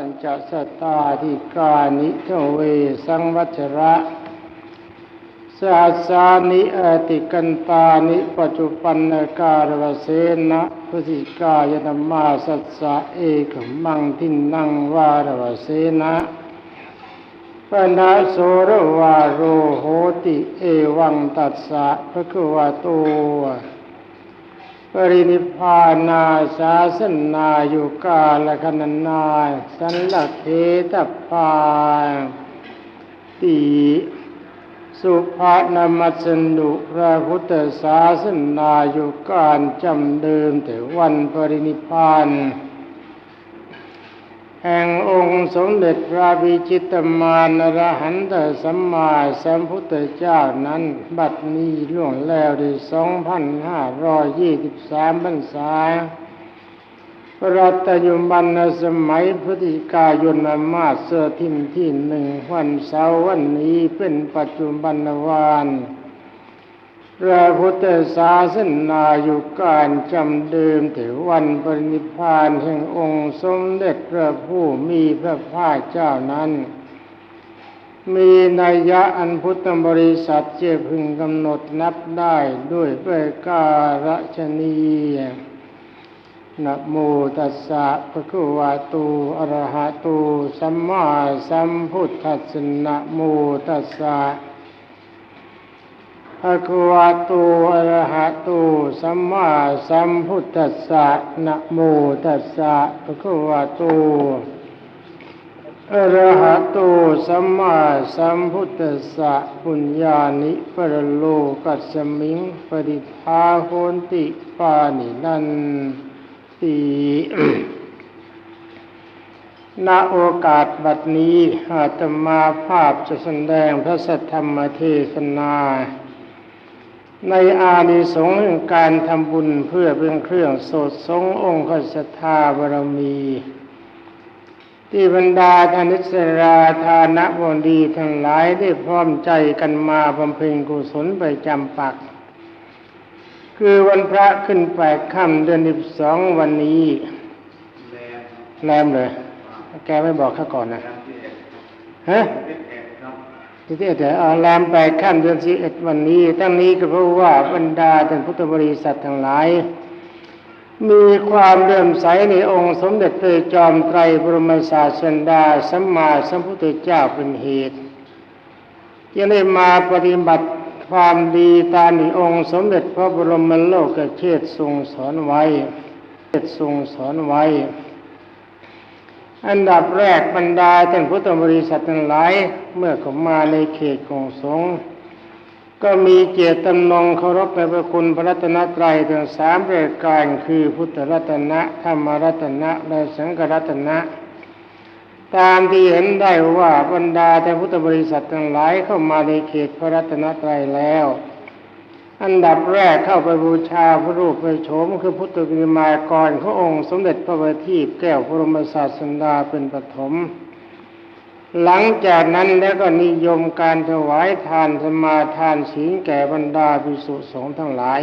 ปัญจสตตาธิกานิทเวสังวัชระสหัสานิอติกันตานิปัจจุปันนการวเสนะพสิกายนามาสัสสะเอกมังทินนังวารวเสนะปนาโสรวาโรโหติเอวังตัสสะพระคุวาโต ปรินิพานาสาสนาอยู่กาลคณนาสันลักเทตพาติสุภานามัสนุพระพุทธศาสนาอยู่การจำเดิมแต่วันปรินิพพาน แห่งองค์สมเด็จพระบิจิตรมานรหันตสัมมาสัมพุทธเจ้านั้น บัดนี้ล่วงแล้วได้สองพันห้าร้อยยี่สิบสามพรรษาพระตยุบันสมัยพุทธิกายนมาสเสทิมที่หนึ่งวันเสาร์วันนี้เป็นปัจจุบันวาน พระพุทธศาสนาอยู่การจำเดิมถึงวันปรินิพพานแห่งองค์สมเด็จพระผู้มีพระภาคเจ้านั้น มีนัยยะอันพุทธบริษัทเจพึงกำหนดนับได้ด้วยประการชนีนะโมตัสสะภะคะวะโตอะระหะโตสัมมาสัมพุทธัสสะนะโมตัสสะ ภะคะวะโตอะระหะโตสัมมาสัมพุทธัสสะนะโมตัสสะภะคะวะโตอะระหะโตสัมมาสัมพุทธัสสะปุญญานิปรโลกัสมิงปริภาโหนติปานินันติณโอกาสบัดนี้อาตมาภาพจะแสดงพระสัทธรรมเทศนา ในอานิสงส์แห่งการทำบุญเพื่อเป็นเครื่องโสดทรงองค์พระสัทธาบารมี ที่บรรดาธนิสราธานะบดีทั้งหลายได้พร้อมใจกันมาบำเพ็ญกุศลไปจำปัก คือวันพระขึ้นแปดค่ำเดือนสิบสองวันนี้ แรมเลย แกไม่บอกข้าก่อนนะฮะ ที่ที่เดี๋ยวเอาแรมไปขั้นเดือนสิบเอ็ดวันนี้ ตั้งนี้ก็เพราะว่าบรรดาท่านพุทธบริษัททั้งหลาย มีความเลื่อมใสในองค์สมเด็จพระจอมไตรบรมศาสดาสัมมาสัมพุทธเจ้าเป็นเหตุยังได้มาปฏิบัติความดีตามที่องค์สมเด็จพระบรมโลกเชษทรงสอนไว้เชษทรงสอนไว้ อันดับแรกบรรดาท่านพุทธบริษัททั้งหลาย เมื่อเขามาในเขตของสงฆ์ก็มีเจตจำนงเคารพในพระคุณพระรัตนตรัยทั้งสามประการคือพุทธรัตนะธรรมรัตนะและสังฆรัตนะ ตามที่เห็นได้ว่าบรรดาท่านพุทธบริษัททั้งหลายเข้ามาในเขตพระรัตนตรัยแล้ว อันดับแรกเข้าไปบูชาพระรูปพระโฉมคือพุทธกิริมากรขององค์สมเด็จพระบัณฑิตแก้วพรหมศาสดาเป็นปฐมหลังจากนั้นแล้วก็นิยมการถวายทานสมาทานศีลแก่บรรดาภิกษุสงฆ์ทั้งหลาย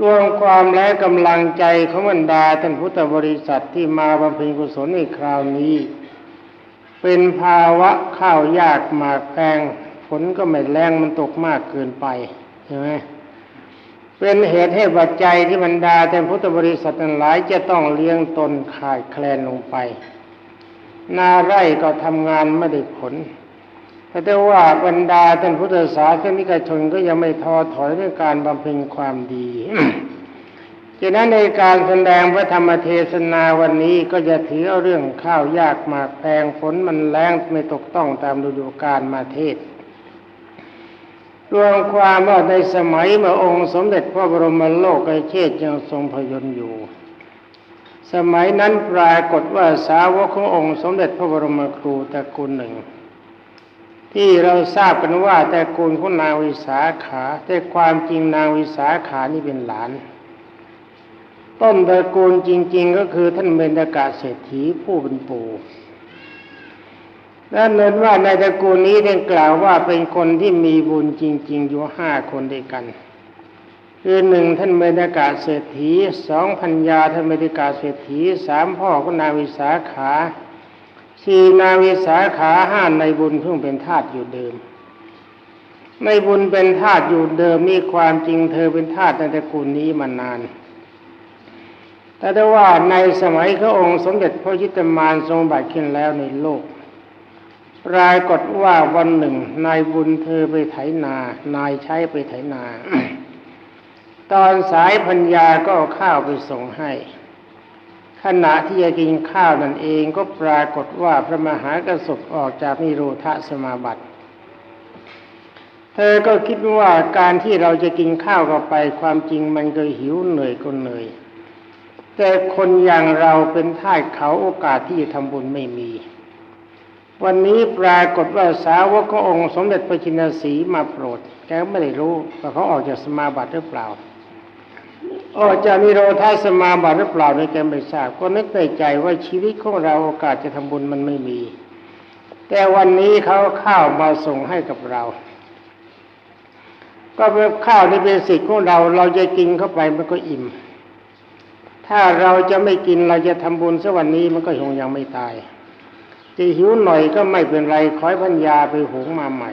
รวมความและกำลังใจของบรรดาท่านพุทธบริษัทที่มาบำเพ็ญกุศลในคราวนี้ เป็นภาวะข้าวยากหมากแพง นก็ไม่แรงมันตกมากเกินไปใช่ไหมเป็นเหตุให้ปัจจัยที่บรรดาท่านพุทธบริษัททั้งหลายจะต้องเลี้ยงตนขาดแคลนลงไปนาไร่ก็ทำงานไม่ได้ผลแต่ว่าบรรดาท่านพุทธศาสนิกชนก็ยังไม่ท้อถอยในการบำเพ็ญความดีฉะนั้นในการแสดงพระธรรมเทศนาวันนี้ก็จะถือเอาเรื่องข้าวยากหมากแพงฝนมันแรงไม่ตกต้องตามฤดูกาลมาเทศ รวมความว่าในสมัยเมื่อองค์สมเด็จพระบรมโลกไอเชษยังทรงพยนต์อยู่ สมัยนั้นปรากฏว่าสาวกขององค์สมเด็จพระบรมครูตระกูลหนึ่ง ที่เราทราบกันว่าตระกูลของนางวิสาขาแต่ความจริงนางวิสาขานี่เป็นหลาน ต้นตระกูลจริง ๆ ก็คือท่านเบญจกาเศรษฐีผู้เป็นปู่ และเนินว่าในตระกูลนี้ได้กล่าวว่าเป็นคนที่มีบุญจริง ๆ อยู่ห้าคนด้วยกัน คือหนึ่งท่านเมตกาเศรษฐีสองพัญญาท่านเมตกาเศรษฐีสามพ่อก็นาวิสาขาสี่นาวิสาขาห้าในบุญเพิ่งเป็นทาสอยู่เดิม ในบุญเป็นทาสอยู่เดิมมีความจริงเธอเป็นทาสในตระกูลนี้มานานแต่ได้ว่าในสมัยพระองค์สมเด็จพระยิตมานทรงบัตรขึ้นแล้วในโลก ปรากฏว่าวันหนึ่ง นายบุญเธอไปไถนา นายใช้ไปไถนา ตอนสายพัญญาก็เอาข้าวไปส่งให้ ขณะที่จะกินข้าวนั่นเองก็ปรากฏว่าพระมหากระสบออกจากนิโรธสมาบัติ เธอก็คิดว่าการที่เราจะกินข้าวเข้าไปความจริงมันก็หิวเหนื่อยก็เหนื่อยแต่คนอย่างเราเป็นท่าสเขาโอกาสที่จะทำบุญไม่มี วันนี้ปรากฏว่าสาวกขององค์สมเด็จพระจินสีมาโปรด แกไม่ได้รู้ว่าเขาออกจากสมาบัติหรือเปล่า ออกจากนิโรธาสมาบัติหรือเปล่าเนี่ยแกไม่ทราบก็นึกในใจว่าชีวิตของเราโอกาสจะทำบุญมันไม่มี แต่วันนี้เขาข้าวมาส่งให้กับเรา ก็เป็นข้าวนี่เป็นสิทธิ์ของเรา เราจะกินเข้าไปมันก็อิ่ม ถ้าเราจะไม่กินเราจะทำบุญสักวันนี้มันก็คงยังไม่ตาย จะหิวหน่อยก็ไม่เป็นไรขอให้พัญญาไปหุงมาใหม่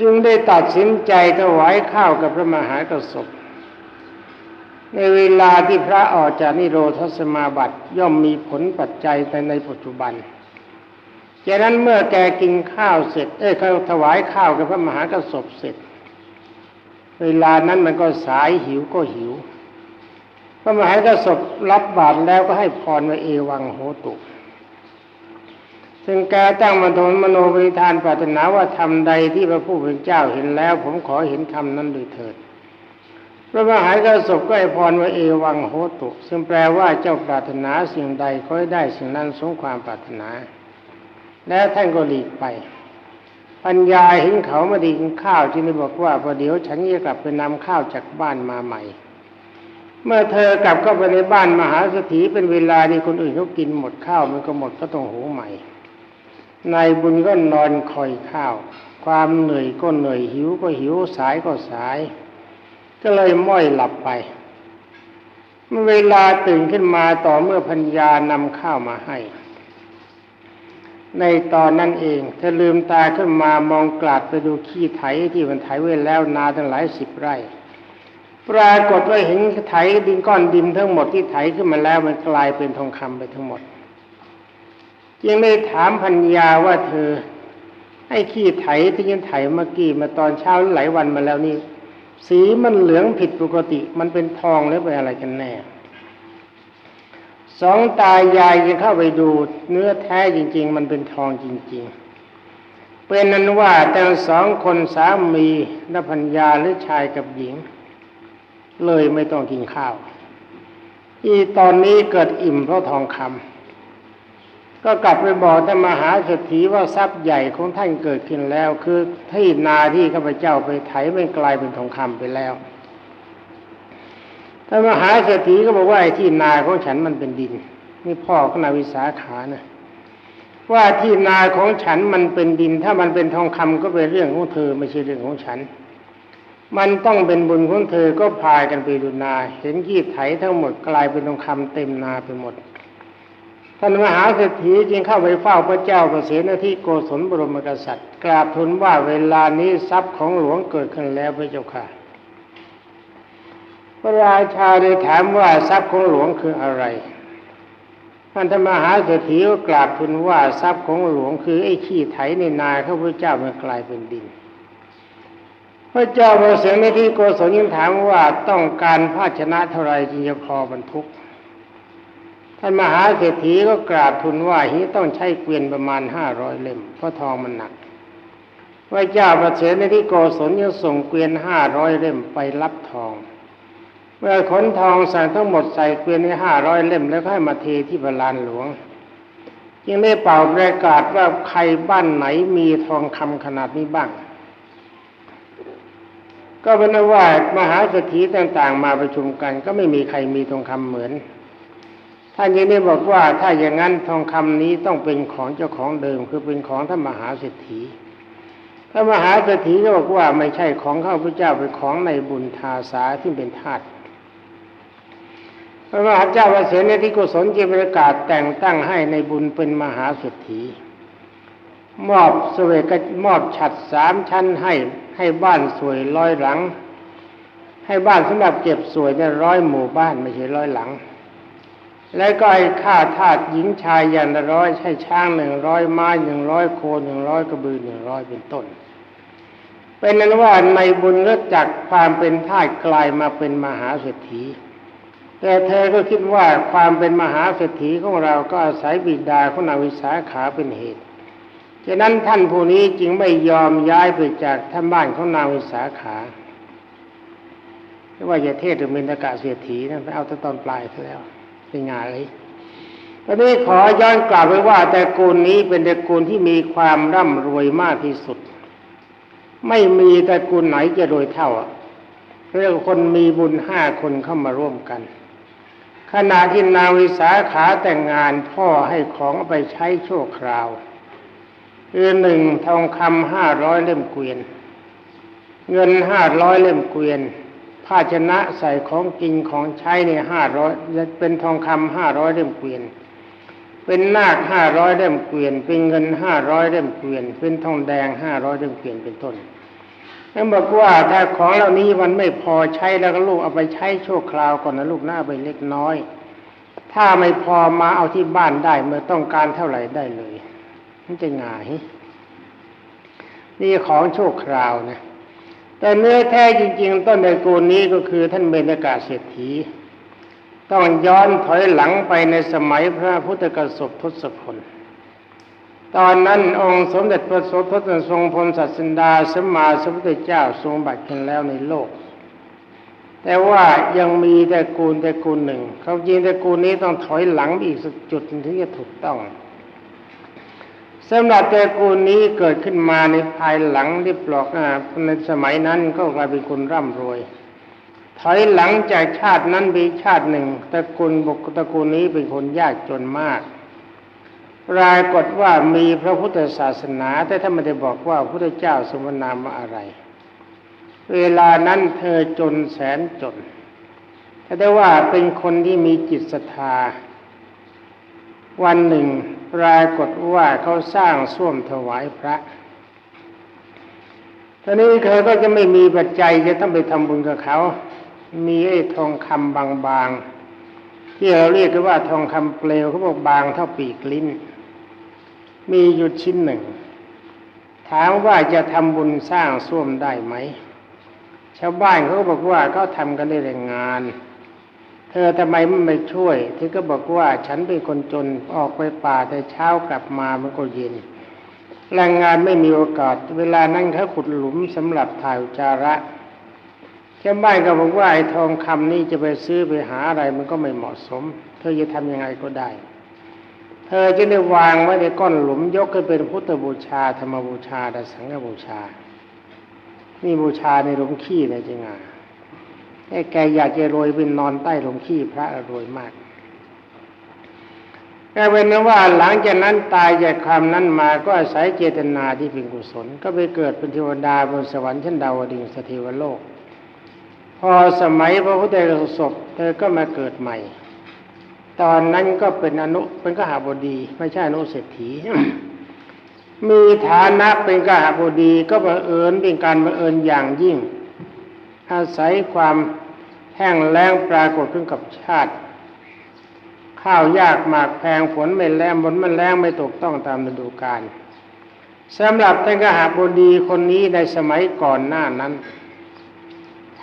จึงได้ตัดสินใจถวายข้าวกับพระมหากระสบในเวลาที่พระออกจากนิโรธสมาบัติย่อมมีผลปัจจัยแต่ในปัจจุบันจากนั้นเมื่อแกกินข้าวเสร็จ เอ้ยเขาถวายข้าวกับพระมหากระสบเสร็จ เวลานั้นมันก็สายหิวก็หิว พระมหากระสบรับบาตรแล้วก็ให้พรว่าเอวังโหตุ ซึ่งแกตั้งมโนมโนบริธานปรารถนาว่าทำใดที่พระผู้เป็นเจ้าเห็นแล้ว ผมขอเห็นธรรมนั้นโดยเถิดพระมหากระสบก็ให้พรว่าเอวังโหตุซึ่งแปลว่าเจ้าปรารถนาสิ่งใดขอให้ได้สิ่งนั้นสมความปรารถนา แล้วท่านก็หลีกไป ปัญญาเห็นเขามาดีกินข้าวที่นี่บอกว่าประเดี๋ยวฉันจะกลับไปนำข้าวจากบ้านมาใหม่ เมื่อเธอกลับเข้าไปในบ้านมหาสถีเป็นเวลาที่คนอื่นเขากินหมดข้าวมันก็หมดก็ต้องหุงใหม่ นายบุญก็นอนคอยข้าว ความเหนื่อยก็เหนื่อยหิวก็หิวสายก็สาย ก็เลยม้อยหลับไป เมื่อเวลาตื่นขึ้นมาต่อเมื่อพัญญานำข้าวมาให้ ในตอนนั้นเองเธอลืมตาขึ้นมามองกลาดไปดูขี้ไถที่มันไถไว้แล้วนาตั้งหลายสิบไร่ปรากฏว่าเห็นไถดินก้อนดินทั้งหมดที่ไถขึ้นมาแล้วมันกลายเป็นทองคำไปทั้งหมด จึงได้ถามพัญญาว่าเธอไอ้ขี้ไถที่ยันไถเมื่อกี้มาตอนเช้าหลายวันมาแล้วนี่ สีมันเหลืองผิดปกติ มันเป็นทองหรือเป็นอะไรกันแน่สองตายายจะเข้าไปดูเนื้อแท้จริง ๆ มันเป็นทองจริง ๆ เป็นนั้นว่าแต่สองคนสามีนพัญญาหรือชายกับหญิง เลยไม่ต้องกินข้าว อีตอนนี้เกิดอิ่มเพราะทองคำ ก็กลับไปบอกท่านมหาเศรษฐีว่าทรัพย์ใหญ่ของท่านเกิดขึ้นแล้ว คือที่นาที่ข้าพเจ้าไปไถมันกลายเป็นทองคำไปแล้วท่านมหาเศรษฐีก็บอกว่าไอ้ที่นาของฉันมันเป็นดินนี่พ่อของนาวิสาขานะว่าที่นาของฉันมันเป็นดิน ถ้ามันเป็นทองคำก็เป็นเรื่องของเธอไม่ใช่เรื่องของฉัน มันต้องเป็นบุญของเธอก็พากันไปดูนา เห็นขี้ไถทั้งหมดกลายเป็นทองคำเต็มนาไปหมด ท่านมหาเศรษฐีจึงเข้าไปเฝ้าพระเจ้าประเสนที่โกศลบรมกษัตริย์ กราบทูลว่าเวลานี้ทรัพย์ของหลวงเกิดขึ้นแล้วพระเจ้าค่ะ พระราชาได้ถามว่าทรัพย์ของหลวงคืออะไรท่านธรรมหาเศรษฐีก็กราบทูลว่าทรัพย์ของหลวงคือไอ้ขี้ไถในนาข้าพเจ้ามันกลายเป็นดินพระเจ้าประเสนที่โกศลยังถามว่าต้องการภาชนะเท่าไรจึงจะพอบรรทุก ท่านมหาเศรษฐีก็กราบทูลว่าฮีต้องใช้เกวียนประมาณห้าร้อยเล่มเพราะทองมันหนักพระเจ้าประเสริฐในที่โกศลยังส่งเกวียนห้าร้อยเล่มไปรับทอง เมื่อขนทองใส่ทั้งหมดใส่เกวียนในห้าร้อยเล่มแล้วให้มาเทที่พระลานหลวงยังได้เป่าประกาศว่าใครบ้านไหนมีทองคำขนาดนี้บ้าง ก็เป็นว่ามหาเศรษฐีต่างๆ มาประชุมกัน ก็ไม่มีใครมีทองคำเหมือน ท่านยังได้บอกว่าถ้าอย่างนั้นทองคำนี้ต้องเป็นของเจ้าของเดิม คือเป็นของท่านมหาเศรษฐีพระมหาเศรษฐีก็บอกว่าไม่ใช่ของข้าพเจ้าเป็นของในบุญทาสาที่เป็นทาสพระมหาเจ้าประเสนที่กุศลจิตประกาศแต่งตั้งให้ในบุญเป็นมหาเศรษฐี มอบสเวกมอบฉัดสามชั้นให้ให้บ้านสวยร้อยหลัง ให้บ้านสำหรับเก็บสวยเนี่ยร้อยหมู่บ้านไม่ใช่ร้อยหลัง แล้วก็ให้ฆ่าทาสหญิงชายอย่างละร้อยใช้ช้างหนึ่งร้อยม้าหนึ่งร้อยโคหนึ่งร้อยกระบือหนึ่งร้อยเป็นต้น เป็นนั้นว่าในบุญก็จักความเป็นทาสกลายมาเป็นมหาเศรษฐี แต่เธอก็คิดว่าความเป็นมหาเศรษฐีของเราก็อาศัยบิดาของนาวิสาขาเป็นเหตุฉะนั้นท่านผู้นี้จึงไม่ยอมย้ายไปจากท่านบ้านของนาวิสาขาไม่ว่าจะเทศหรือเมนตกะเศรษฐีนะไปเอาแต่ตอนปลายซะแล้ว เป็นงานเลยตอนนี้ขอย้อนกลับไปว่าแต่กูลนี้เป็นตระกูลที่มีความร่ำรวยมากที่สุด ไม่มีตระกูลไหนจะรวยเท่าเรียกคนมีบุญห้าคนเข้ามาร่วมกัน ขณะที่นางวิสาขาแต่งงานพ่อให้ของไปใช้ชั่วคราวคือหนึ่งทองคำห้าร้อยเล่มเกวียน เงินห้าร้อยเล่มเกวียน ภาชนะใส่ของกินของใช้ในห้าร้อยเป็นทองคำห้าร้อยเล่มเกวียน เป็นนาคห้าร้อยเล่มเกวียน เป็นเงินห้าร้อยเล่มเกวียน เป็นทองแดงห้าร้อยเล่มเกวียนเป็นต้นนั่นบอกว่าถ้าของเหล่านี้มันไม่พอใช้แล้วก็ลูกเอาไปใช้ชั่วคราวก่อนนะลูกหน้าไปเล็กน้อย ถ้าไม่พอมาเอาที่บ้านได้เมื่อต้องการเท่าไหร่ได้เลยมันจะง่ายนี่ของชั่วคราวนะ แต่เนื้อแท้จริง ๆ ต้นในกูลนี้ก็คือท่านเบญกาเศรษฐี ต้องย้อนถอยหลังไปในสมัยพระพุทธกสบทศพลตอนนั้นองค์สมเด็จพระโสทศทรงพลสัตสินดาสมมาสมพุทธเจ้าทรงบัติกันแล้วในโลก แต่ว่ายังมีแต่กูลแต่กูลหนึ่งเขาจริงแต่กูลนี้ต้องถอยหลังอีกสักจุดหนึ่งถึงจะถูกต้อง สำหรับตระกูลนี้เกิดขึ้นมาในภายหลังที่ปลอกในสมัยนั้นก็กลายเป็นคนร่ำรวย ถอยหลังจากชาตินั้นไปชาติหนึ่งตระกูลบกตระกูลนี้เป็นคนยากจนมากปรากฏว่ามีพระพุทธศาสนา แต่ถ้านไม่ได้บอกว่าพระพุทธเจ้าสมนามว่าอะไร เวลานั้นเธอจนแสนจนแต่ได้ว่าเป็นคนที่มีจิตศรัทธา วันหนึ่ง ปรากฏว่าเขาสร้างส้วมถวายพระตอนนี้เธอก็จะไม่มีปัจจัยจะต้องไปทำบุญกับเขา มีไอ้ทองคำบางๆ ที่เราเรียกกันว่าทองคำเปลวเขาบอกบางเท่าปีกลิ้น มีอยู่ชิ้นหนึ่ง ถามว่าจะทำบุญสร้างส้วมได้ไหม ชาวบ้านเขาก็บอกว่าเขาทำกันได้แรงงาน เธอทำไมไม่ช่วย เธอก็บอกว่าฉันเป็นคนจนออกไปป่าแต่เช้ากลับมามันก็เย็นแรงงานไม่มีโอกาส เวลานั้นเขาขุดหลุมสำหรับถ่ายจาระชาบ้านก็บอกว่าไอ้ทองคำนี่จะไปซื้อไปหาอะไรมันก็ไม่เหมาะสม เธอจะทำยังไงก็ได้ เธอจะได้วางไว้ในก้อนหลุมยกให้เป็นพุทธบูชาธรรมบูชาและสังฆบูชา นี่บูชาในหลุมขี้เลยจริงอะ ไอ้แกอยากจะรวยเป็นนอนใต้หลุมขี้พระรวยมากกลายเป็นว่าหลังจากนั้นตายจากความนั้นมาก็อาศัยเจตนาที่เป็นกุศล ก็ไปเกิดเป็นเทวดาบนสวรรค์ชั้นดาวดึงสเทวโลก พอสมัยพระพุทธเจ้าศพเธอก็มาเกิดใหม่ ตอนนั้นก็เป็นอนุเป็นกหาบดีไม่ใช่อนุเศรษฐีมีฐานะเป็นกหาบดีก็บังเอิญเป็นการบังเอิญอย่างยิ่ง อาศัยความแห้งแล้งปรากฏขึ้นกับชาติ ข้าวยากหมากแพงฝนไม่แรงฝนมันแรงไม่ตกต้องตามฤดูกาลสำหรับท่านกหาบดีคนนี้ในสมัยก่อนหน้านั้น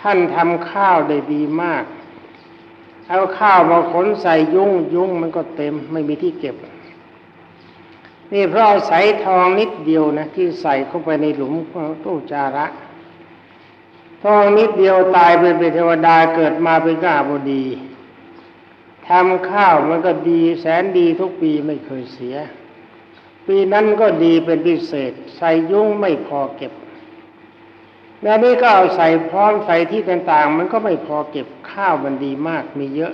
ท่านทำข้าวได้ดีมาก เอาข้าวมาขนใส่ยุ้งยุ้งมันก็เต็มไม่มีที่เก็บ นี่เพราะอาศัยทองนิดเดียวนะที่ใส่เข้าไปในหลุมตู้จาระ ทองนิดเดียวตายไปเป็นเทวดาเกิดมาเป็นกาบดีทำข้าวมันก็ดีแสนดีทุกปีไม่เคยเสีย ปีนั้นก็ดีเป็นพิเศษ ใส่ยุ่งไม่พอเก็บแล้วนี่ก็เอาใส่พร้อมใส่ที่ต่างๆ มันก็ไม่พอเก็บข้าวมันดีมากมีเยอะ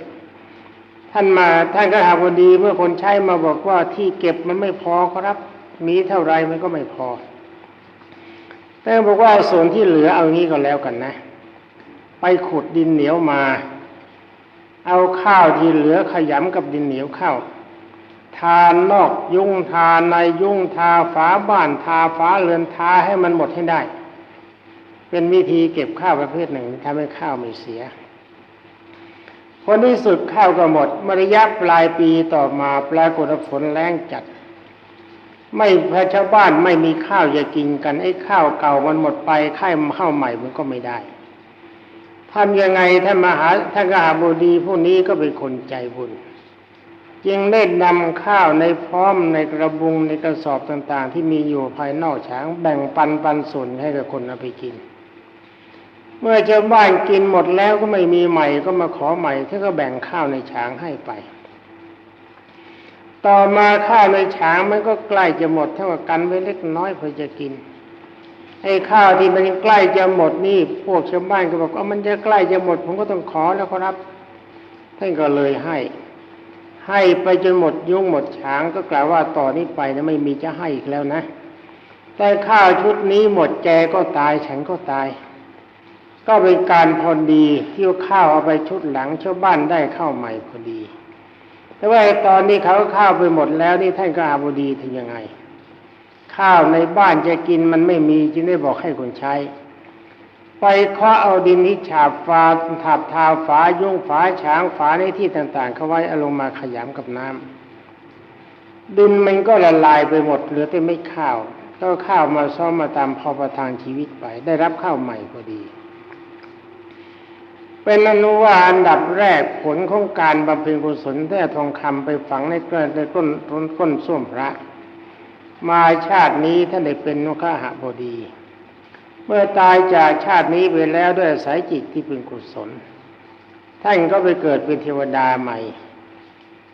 ท่านมาท่านก็หาวันดีเมื่อคนใช้มาบอกว่าที่เก็บมันไม่พอครับ มีเท่าไรมันก็ไม่พอ แต่บอกว่าส่วนที่เหลือเอางี้ก็แล้วกันนะ ไปขุดดินเหนียวมา เอาข้าวที่เหลือขยำกับดินเหนียวเข้า ทานนอกยุ่งทาในยุ่งทาฝาบ้านทาฝาเรือนทาให้มันหมดให้ได้ เป็นวิธีเก็บข้าวประเภทหนึ่งทำให้ข้าวไม่เสียผลที่สุดข้าวก็หมดมระยะปลายปีต่อมาปรายกฏว่าฝนแรงจัด ไม่พระชาวบ้านไม่มีข้าวจะกินกันไอ้ข้าวเก่ามันหมดไปข้าวข้าวใหม่มันก็ไม่ได้ทำยังไงท่านมหาท่านกหาบดีผู้นี้ก็เป็นคนใจบุญจึงได้นำข้าวในพร้อมในกระบุงในกระสอบต่างๆ ที่มีอยู่ภายนอกช้างแบ่งปันปันส่วนให้กับคนเอาไปกิน เมื่อชาวบ้านกินหมดแล้วก็ไม่มีใหม่ก็มาขอใหม่ท่านก็แบ่งข้าวในช้างให้ไป ต่อมาข้าวในช้างมันก็ใกล้จะหมดเท่ากับกันไว้เล็กน้อยเพื่อจะกินไอ้ข้าวที่มันใกล้จะหมดนี่ พวกชาวบ้านก็บอกว่ามันจะใกล้จะหมด ผมก็ต้องขอแล้วครับท่านก็เลยให้ ให้ไปจนหมดยุ่งหมดช้างก็กล่าวว่าต่อนนี้ไปนะไม่มีจะให้อีกแล้วนะ แต่ข้าวชุดนี้หมดแกก็ตายฉันก็ตาย ก็เป็นการพอดีที่ข้าวเอาไปชุดหลังชาวบ้านได้ข้าวใหม่พอดี แต่ว่าตอนนี้เขาข้าวไปหมดแล้วนี่ท่านก็อาบดีถึงยังไง ข้าวในบ้านจะกินมันไม่มีจึงได้บอกให้คนใช้ ไปเคาเอาดินนี้ฉาบฟ้าถาบทาฝายุ่งฝาช้างฝาในที่ต่างๆ เขาไว้อาลงมาขยำกับน้ำดินมันก็ละลายไปหมดเหลือแต่ไม่ข้าวก็ข้าวมาซ้อมมาตามพอประทานชีวิตไป ได้รับข้าวใหม่พอดี เป็นอนุว่าอันดับแรกผลของการบำเพ็ญกุศลแท้ทองคำไปฝังในกระในก้นก้นก้นส้วมพระ มาชาตินี้ท่านได้เป็นนกขหะบดี เมื่อตายจากชาตินี้ไปแล้วด้วยสายจิตที่เป็นกุศล ท่านก็ไปเกิดเป็นเทวดาใหม่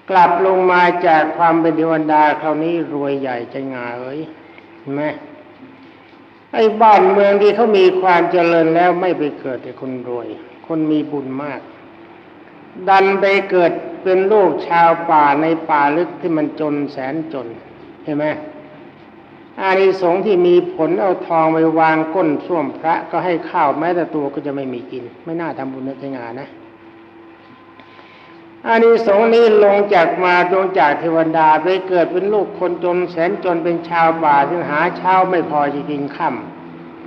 กลับลงมาจากความเป็นเทวดาคราวนี้รวยใหญ่ใจงาเอ้ยเห็นไหมไอ้บ้านเมืองที่เขามีความเจริญแล้วไม่ไปเกิดแต่คนรวย คนมีบุญมาก ดันไปเกิดเป็นลูกชาวป่าในป่าลึกที่มันจนแสนจนเห็นไหมอานิสงส์ที่มีผลเอาทองไปวางก้นส้วมพระก็ให้ข้าวแม้แต่ตัวก็จะไม่มีกิน ไม่น่าทำบุญในใจงานนะอานิสงส์นี้ลงจากมาลงจากเทวดาไปเกิดเป็นลูกคนจนแสนจนเป็นชาวป่าที่หาเช้าไม่พอจะกินค่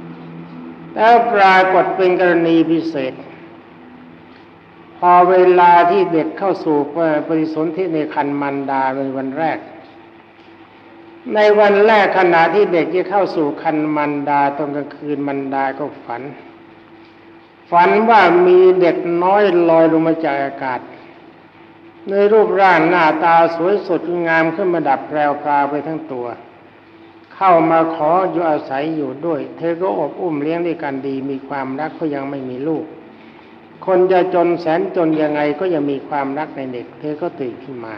ำแล้วปรากฏเป็นกรณีพิเศษ พอเวลาที่เด็กเข้าสู่ปฏิสนธิในคันมันดาในวันแรก ในวันแรกขณะที่เด็กจะเข้าสู่คันมันดาตอนกลางคืนมันดาก็ฝัน ฝันว่ามีเด็กน้อยลอยลงมาจากอากาศ ในรูปร่างหน้าตาสวยสดงามขึ้นมาดับแปลวปลาไปทั้งตัว เข้ามาขออยู่อาศัยอยู่ด้วย เธอก็อบอุ้มเลี้ยงด้วยกันดีมีความรักก็ยังไม่มีลูก คนจะจนแสนจนยังไงก็ยังมีความรักในเด็ก เธอก็ตื่นขึ้นมา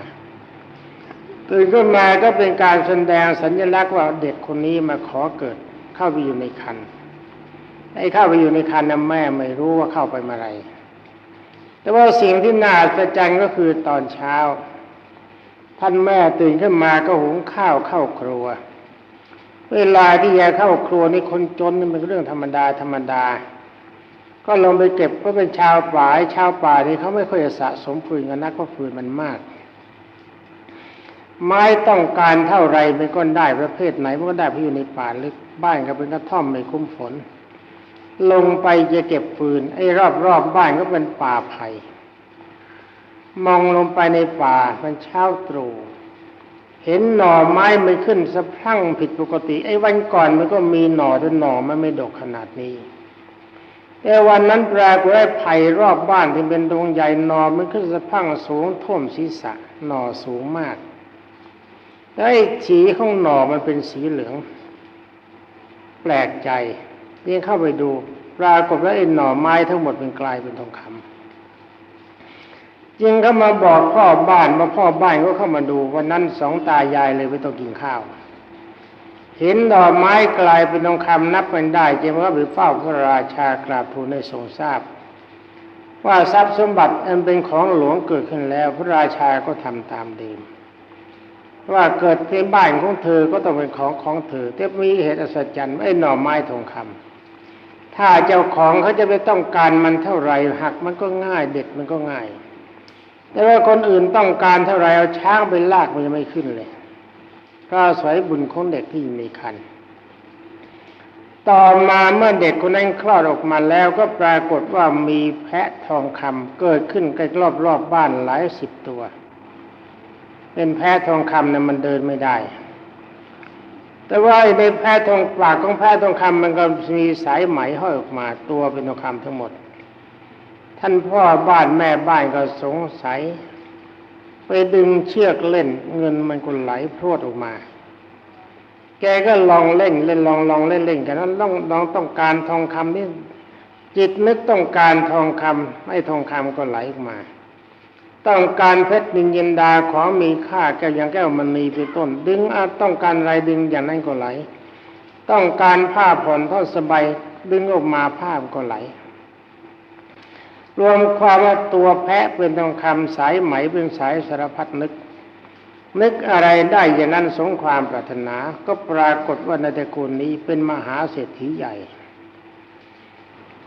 ตื่นขึ้นมาก็เป็นการแสดงสัญลักษณ์ว่าเด็กคนนี้มาขอเกิดเข้าไปอยู่ในคันไอ้เข้าไปอยู่ในคันนะแม่ไม่รู้ว่าเข้าไปเมื่อไรแต่ว่าสิ่งที่น่าอัศจก็คือตอนเช้า ท่านแม่ตื่นขึ้นมาก็หุงข้าวเข้าครัว เวลาที่ยายเข้าครัวนี่คนจนนี่เป็นเรื่องธรรมดาธรรมดา ก็ลงไปเก็บก็เป็นชาวป่าชาวป่านี่เขาไม่ค่อยจะสะสมฟืนกันนักเพราะฟืนมันมาก ไม้ต้องการเท่าไรมันก็ได้ประเภทไหนมันก็ได้เพราะอยู่ในป่าลึกบ้านก็เป็นกระท่อมไม่คุ้มฝน ลงไปจะเก็บฟืนไอ้รอบรอบบ้านก็เป็นป่าไผ่มองลงไปในป่ามันเช้าตรู่เห็นหน่อไม้ไมันขึ้นสะพรั่งผิดปกติ ไอ้วันก่อนมันก็มีหน่อแต่หน่อมันไม่ดกขนาดนี้ แต่วันนั้นปรากฏว่าไผ่รอบบ้านที่เป็นดวงใหญ่หน่อมันขึ้นสะพังสูงท่วมศีรษะหน่อสูงมากแล้วไอ้สีของหน่อมันเป็นสีเหลือง แปลกใจเรียนเข้าไปดู ปรากฏว่าไอ้หน่อไม้ทั้งหมดเป็นกลายเป็นทองคำจึงเขามาบอกพ่อบ้านมาพ่อบ้านก็เข้ามาดู วันนั้นสองตายายเลยไม่ต้องกินข้าว เห็นดอกไม้กลายเป็นทองคำนับเป็นได้จึงว่าไปเฝ้าพระราชากราบทูลให้ทรงทราบ ว่าทรัพย์สมบัติอันเป็นของหลวงเกิดขึ้นแล้ว พระราชาก็ทำตามเดิมว่าเกิดที่บ้านของเธอก็ต้องเป็นของของเธอแต่มีเหตุอัศจรรย์ไอ้หน่อไม้ทองคำถ้าเจ้าของเขาจะไปต้องการมันเท่าไหร่หักมันก็ง่ายเด็ดมันก็ง่าย แต่ว่าคนอื่นต้องการเท่าไหร่เอาช้างไปลากมันยังไม่ขึ้นเลย ก็อาศัยบุญของเด็กที่มีคันต่อมาเมื่อเด็กคนนั้นคลอดออกมาแล้วก็ปรากฏว่ามีแพะทองคำเกิดขึ้นใกล้รอบรอบบ้านหลายสิบตัว เป็นแพะทองคำเนี่ยมันเดินไม่ได้ แต่ว่าในแพะทองปากของแพะทองคำมันก็มีสายไหมห้อยออกมาตัวเป็นทองคำทั้งหมด ท่านพ่อบ้านแม่บ้านก็สงสัย ไปดึงเชือกเล่น เงินมันก็ไหลพรวดออกมา แกก็ลองเล่นเล่นลองลองเล่นเล่นกันนั้นต้องลองต้องการทองคำนี่จิตนึกต้องการทองคำไอ้ทองคำก็ไหลออกมา ต้องการเพชรนินยินดาของมีค่าแก้วอย่างแก้วมันมีเป็นต้น ดึงอต้องการอะไรดึงอย่างนั้นก็ไหล ต้องการผ้าผ่อนทอสบายดึงออกมาผ้าก็ไหล รวมความว่าตัวแพะเป็นทองคำสายไหมเป็นสายสารพัดนึก นึกอะไรได้อย่างนั้นสงความปรารถนา ก็ปรากฏว่าในตระกูลนี้เป็นมหาเศรษฐีใหญ่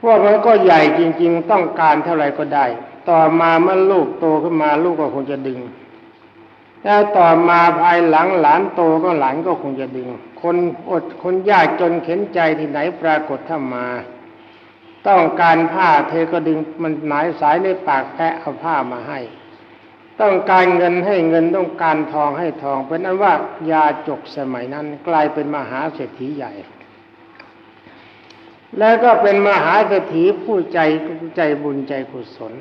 พวกมันก็ใหญ่จริง ๆ ต้องการเท่าไหร่ก็ได้ ต่อมาเมื่อลูกโตขึ้นมาลูกก็คงจะดึง แล้วต่อมาภายหลังหลานโตก็หลานก็คงจะดึง คนอดคนยากจนเข็นใจที่ไหนปรากฏถ้ามา ต้องการผ้าเธอก็ดึงมันหนายสายในปากแพะเอาผ้ามาให้ ต้องการเงินให้เงินต้องการทองให้ทอง เป็นอันว่ายาจกสมัยนั้นกลายเป็นมหาเศรษฐีใหญ่ แล้วก็เป็นมหาเศรษฐีผู้ใจใจบุญใจกุศล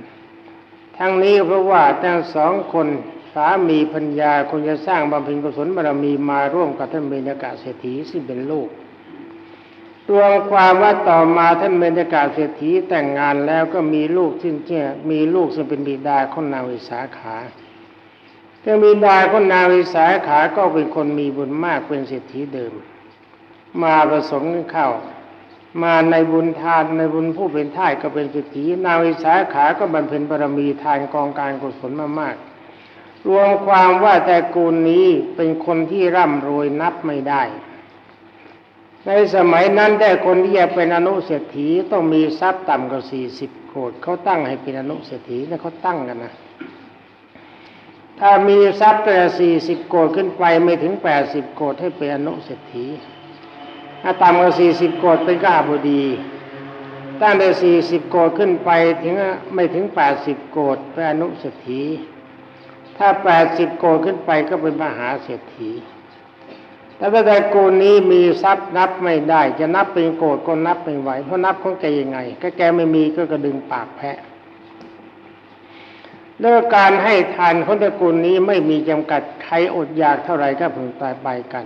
ทั้งนี้เพราะว่าทั้งสองคนสามีพัญญาคนจะสร้างบำเพ็ญกุศลบารมีมาร่วมกับท่านเบญกะเศรษฐีซึ่งเป็นลูก รวมความว่าต่อมาท่านเบญจกาเศรษฐีแต่งงานแล้วก็มีลูกซึ่งเจ้ามีลูกซึ่งเป็นบิดาของนางวิสาขาก็บิดาของนางวิสาขาก็เป็นคนมีบุญมากเป็นเศรษฐีเดิม มาผสมกันเข้า มาในบุญทานในบุญผู้เป็นท่ายก็เป็นเศรษฐีนางวิสาขาก็บำเพ็ญบารมีทานกองการกุศลมามาก รวมความว่าแต่กูลนี้เป็นคนที่ร่ำรวยนับไม่ได้ ในสมัยนั้นได้คนที่จะเป็นอนุเศรษฐีต้องมีทรัพย์ต่ำกว่าสี่สิบโกดเขาตั้งให้เป็นอนุเศรษฐีนะเขาตั้งกันนะถ้ามีทรัพย์แต่สี่สิบโกดขึ้นไปไม่ถึงแปดสิบโกดให้เป็นอนุเศรษฐีถ้าต่ำกว่าสี่สิบโกดเป็นก้าบดี ตั้งแต่สี่สิบโกดขึ้นไปถึงไม่ถึงแปดสิบโกดเป็นอนุเศรษฐี ถ้าแปดสิบโกดขึ้นไปก็เป็นมหาเศรษฐี แต่ว่าแต่กูลนี้มีทรัพย์นับไม่ได้ จะนับเป็นโกดก็นับไม่ไหวเพราะนับของแกยังไงก็แกไม่มีก็กระดึงปากแพะแล้วการให้ทานของตระกูลนี้ไม่มีจำกัดใครอดอยากเท่าไหร่ก็พึงตายไปกัน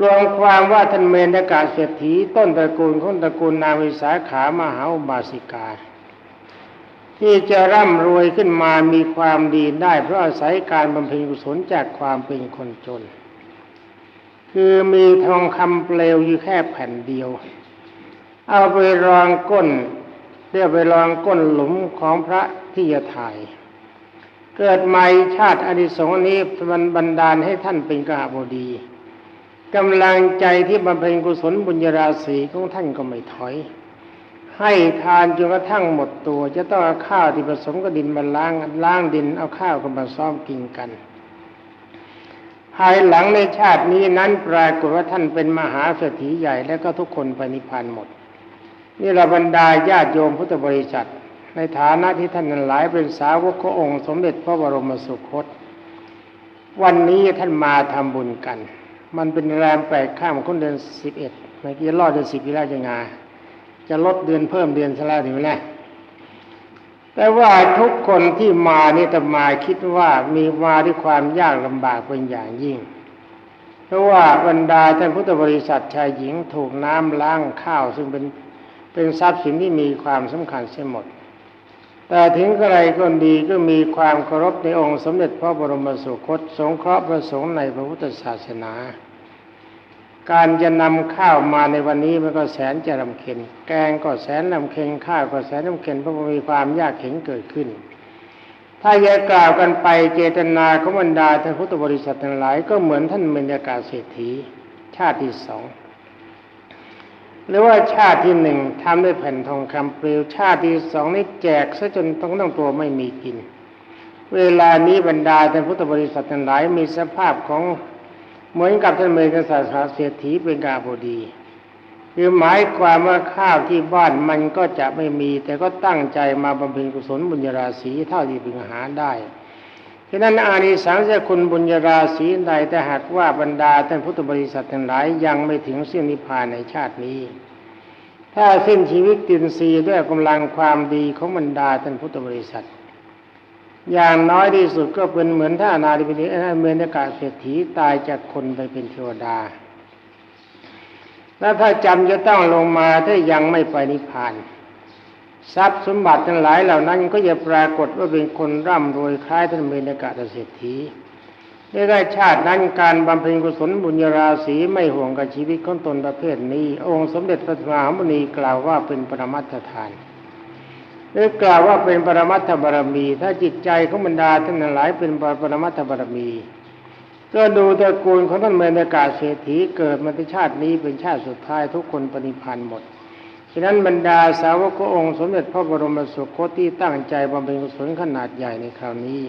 รวมความว่าท่านเมนกาเศรษฐีต้นตระกูลของตระกูลนาวิสาขามหาบาสิกา ที่จะร่ำรวยขึ้นมามีความดีได้ เพราะอาศัยการบำเพ็ญกุศลจากความเป็นคนจน คือมีทองคำเปลวอยู่แค่แผ่นเดียว เอาไปรองก้นเรียกไปรองก้นหลุมของพระที่จะถ่าย เกิดใหม่ชาติอดิสงส์นี้มันบันดาลให้ท่านเป็นกหบดีกำลังใจที่บำเพ็ญกุศลบุญญาราศีของท่านก็ไม่ถอย ให้ทานจนกระทั่งหมดตัว จะต้องเอาข้าวที่ผสมกับดินมาล้างล้างดินเอาข้าวกันมาซ้อมกินกัน ภายหลังในชาตินี้นั้นปรากฏว่าท่านเป็นมหาเศรษฐีใหญ่แล้วก็ทุกคนไปนิพพานหมด นี่เราบรรดาญาติโยมพุทธบริษัท ในฐานะที่ท่านนั้นหลายเป็นสาวกขององค์ สมเด็จพระบรมสุคต วันนี้ท่านมาทำบุญกัน มันเป็นแรมแปดข้ามคนเดือนสิบเอ็ดเมื่อกี้รอดเดือนสิบปีแล้วจะงาจะลดเดือนเพิ่มเดือนซะแล้วถึงไหม แต่ว่าทุกคนที่มานี่แต่มาคิดว่ามีมาด้วยความยากลำบากเป็นอย่างยิ่ง เพราะว่าบรรดาท่านพุทธบริษัทชายหญิงถูกน้ำล้างข้าวซึ่งเป็นเป็นทรัพย์สินที่มีความสำคัญเสียหมด แต่ถึงกระไรก็ดีก็มีความเคารพในองค์สมเด็จพระบรมสุคต สงเคราะห์ประสงค์ในพระพุทธศาสนา การจะนำข้าวมาในวันนี้มันก็แสนจะลำเค็ญแกงก็แสนลำเค็ญข้าวก็แสนลำเค็ญเพราะมันมีความยากเข็นเกิดขึ้น ถ้าจะกล่าวกันไปเจตนาของบรรดาท่านพุทธบริษัททั้งหลายก็เหมือนท่านบรรยากาศเศรษฐีชาติที่สองหรือว่าชาติที่หนึ่งทำด้วยแผ่นทองคำเปลวชาติที่สองนี่แจกซะจนต้องต้องตัวไม่มีกิน เวลานี้บรรดาท่านพุทธบริษัททั้งหลายมีสภาพของ เหมือนกับท่านเมกษัตริย์เศรษฐีเป็นกาบดี คือหมายความว่าข้าวที่บ้านมันก็จะไม่มี แต่ก็ตั้งใจมาบำเพ็ญกุศลบุญญาราศีเท่าที่พึงหาได้ฉะนั้นอานิสังสคุณบุญญาราศีใดแต่หากว่าบรรดาท่านพุทธบริษัททั้งหลายยังไม่ถึงสิ้นนิพพานในชาตินี้ ถ้าสิ้นชีวิตตินซีด้วยกำลังความดีของบรรดาท่านพุทธบริษัท อย่างน้อยที่สุดก็เป็นเหมือนท่านาดิบดีเมือนอากาศเศรษฐีตายจากคนไปเป็นเทวดา แล้วถ้าจำจะต้องลงมาถ้ายังไม่ไปนิพพาน ทรัพย์สมบัติทั้งหลายเหล่านั้นก็จะปรากฏว่าเป็นคนร่ำรวยคล้ายท่านเมนกาเศรษฐีได้ได้ชาตินั้นการบำเพ็ญกุศลบุญญาราศีไม่ห่วงกับชีวิตของตนประเภทนี้ องค์สมเด็จพระมหามุนีกล่าวว่าเป็นปรมัตถทาน หรือกล่าวว่าเป็นปรมัตถบารมี ถ้าจิตใจของบรรดาท่านหลายเป็นปรมัตถบารมี ก็ดูตระกูลของท่านเมนกาเศรษฐีเกิดมาในชาตินี้เป็นชาติสุดท้ายทุกคนปณิพันธ์หมดฉะนั้นบรรดาสาวกององค์สมเด็จพระบรมสุคตที่ตั้งใจบำเพ็ญกุศลขนาดใหญ่ในคราวนี้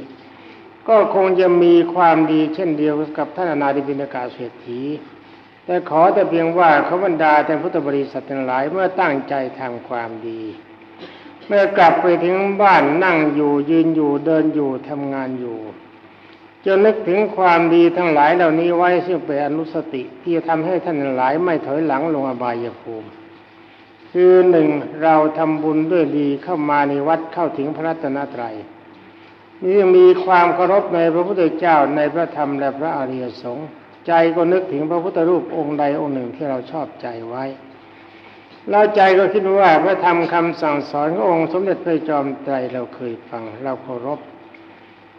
ก็คงจะมีความดีเช่นเดียวกับท่านอนาดิบินกาเศรษฐี แต่ขอแต่เพียงว่าเขาบรรดาแต่พุทธบริษัททั้งหลายเมื่อตั้งใจทำความดี เมื่อกลับไปถึงบ้านนั่งอยู่ยืนอยู่เดินอยู่ทำงานอยู่จนนึกถึงความดีทั้งหลายเหล่านี้ไว้ซึ่งเป็นอนุสติที่จะทำให้ท่านหลายไม่ถอยหลังลงอบายภูมิคือหนึ่งเราทำบุญด้วยดีเข้ามาในวัดเข้าถึงพระรัตนตรัยนี่มีความเคารพในพระพุทธเจ้าในพระธรรมและพระอริยสงฆ์ใจก็นึกถึงพระพุทธรูปองค์ใดองค์หนึ่งที่เราชอบใจไว้ แล้วใจก็คิดว่าพระธรรมคำสั่งสอนขององค์สมเด็จพระจอมไตรเราเคยฟังเราเคารพ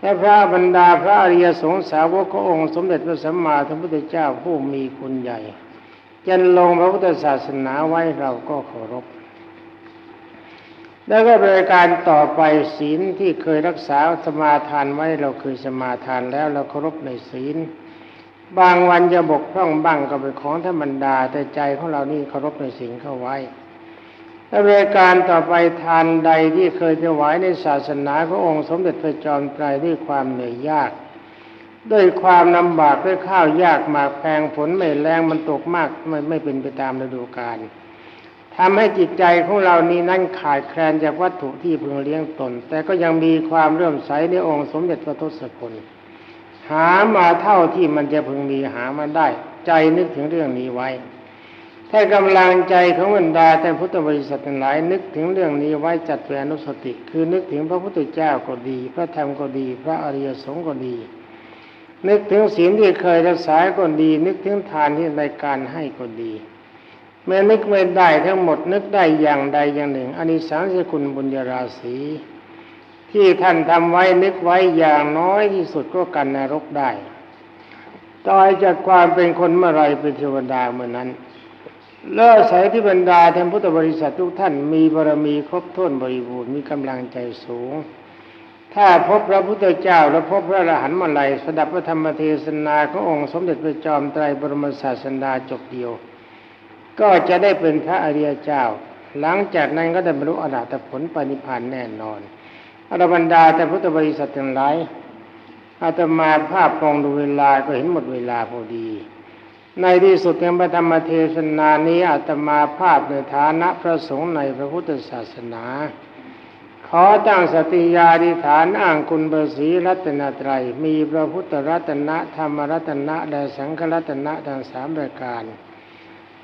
และพระบรรดาพระอริยสงสาวกขององค์สมเด็จพระสัมมาสัมพุทธเจ้าผู้มีคุณใหญ่จันลงพระพุทธศาสนาไว้เราก็เคารพ แล้วก็บริการต่อไปศีลที่เคยรักษาสมาทานไว้เราเคยสมาทานแล้วเราเคารพในศีล บางวันจะบกพร่องบ้างก็เป็นของธรรมดาแต่ใจของเรานี่เคารพในศีลเข้าไว้และบริการต่อไปทานใดที่เคยถวายในศาสนาขององค์สมเด็จพระจอมไตรด้วยความเหนื่อยยาก ด้วยความลำบากด้วยข้าวยากหมากแพงผลไม่แรงมันตกมากไม่ไม่เป็นไปตามฤดูกาลทำให้จิตใจของเรานี้นั่นขาดแคลนจากวัตถุที่พึงเลี้ยงตน แต่ก็ยังมีความเรื่อมใสในองค์สมเด็จพระทศพล หามาเท่าที่มันจะพึงมีหามาได้ ใจนึกถึงเรื่องนี้ไว้ ถ้ากำลังใจของบรรดาแต่พุทธบริษัทหลายนึกถึงเรื่องนี้ไว้จัดเป็นอนุสติ คือนึกถึงพระพุทธเจ้าก็ดี พระธรรมก็ดี พระอริยสงฆ์ก็ดี นึกถึงศีลที่เคยรักษาก็ดี นึกถึงทานที่ในการให้ก็ดีเมื่อนึกไม่ได้ทั้งหมดนึกได้อย่างใดอย่างหนึ่งอานิสังสกุลบุญญาราศี ที่ท่านทำไว้นึกไว้อย่างน้อยที่สุดก็กันนรกได้ตายจากความเป็นคนเมื่อไรเป็นเทวดาเมื่อนั้นเลิศสายที่บรรดาท่านพุทธบริษัททุกท่านมีบารมีครบถ้วนบริบูรณ์มีกำลังใจสูง ถ้าพบพระพุทธเจ้าและพบพระอรหันต์มาลัยสดับพระธรรมเทศนาขององค์สมเด็จพระจอมไตรบรมศาสดาจบเดียว ก็จะได้เป็นพระอริยเจ้า หลังจากนั้นก็ได้บรรลุอรหัตผลปณิพันธ์แน่นอน อรบรรดาแต่พุทธบริษัททั้งหลายอาตมาภาพมองดูเวลาก็เห็นหมดเวลาพอดี ในที่สุดแห่งพระธรรมเทศนานี้อาตมาภาพในฐานะพระสงฆ์ในพระพุทธศาสนา ขอตั้งสติญาธิฐานอ้างคุณบศรีรัตนตรัย มีพระพุทธรัตนะธรรมรัตนะและสังฆรัตนะทั้งสามประการ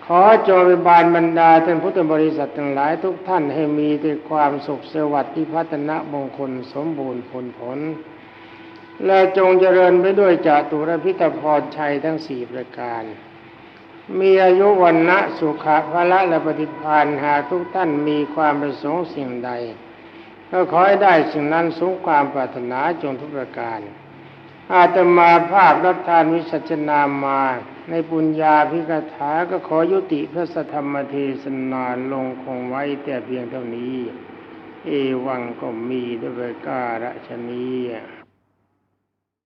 ขอจงบานบรรดาท่านพุทธบริษัททั้งหลายทุกท่านให้มีแต่ความสุขสวัสดิ์พิพัฒนะมงคลสมบูรณ์ผลผล และจงเจริญไปด้วยจตุรพิธพรชัยทั้งสี่ประการ มีอายุวันนะสุขะพละและปฏิภาณหากทุกท่านมีความประสงค์สิ่งใด ก็ขอให้ได้สิ่งนั้นสงความปรารถนาจงทุกประการ อาตมาภาพรับทานวิสัชนามา ในปุญญาพิกถาก็ขอยุติพระสธรรมเทศนาลงคงไว้แต่เพียงเท่านี้ เอวังก็มีด้วยการฉนี้